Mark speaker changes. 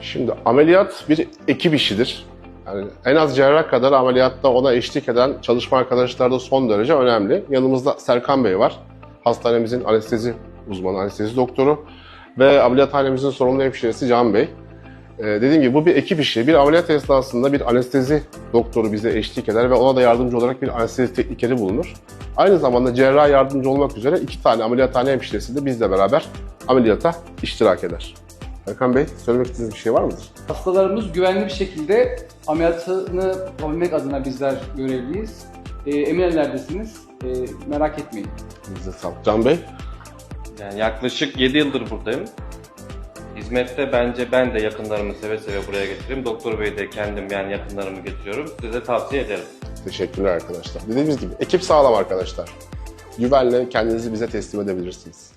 Speaker 1: Şimdi ameliyat bir ekip işidir. Yani en az cerrah kadar ameliyatta ona eşlik eden çalışma arkadaşlar da son derece önemli. Yanımızda Serkan Bey var. Hastanemizin anestezi uzmanı, anestezi doktoru ve ameliyathanemizin sorumlu hemşiresi Can Bey. Ee, dediğim gibi bu bir ekip işi. Bir ameliyat esnasında bir anestezi doktoru bize eşlik eder ve ona da yardımcı olarak bir anestezi teknikeri bulunur. Aynı zamanda cerrah yardımcı olmak üzere iki tane ameliyathane hemşiresi de bizle beraber ameliyata iştirak eder. Erkan Bey, söylemek istediğiniz bir şey var mıdır?
Speaker 2: Hastalarımız güvenli bir şekilde ameliyatını yapabilmek adına bizler görevliyiz. E, emin ellerdesiniz. E, merak etmeyin.
Speaker 1: Bize sağlık. Can Bey,
Speaker 3: Yani yaklaşık 7 yıldır buradayım. Hizmette bence ben de yakınlarımı seve seve buraya getiririm. Doktor Bey de kendim yani yakınlarımı getiriyorum. Size tavsiye ederim.
Speaker 1: teşekkürler arkadaşlar. Dediğimiz gibi ekip sağlam arkadaşlar. Güvenle kendinizi bize teslim edebilirsiniz.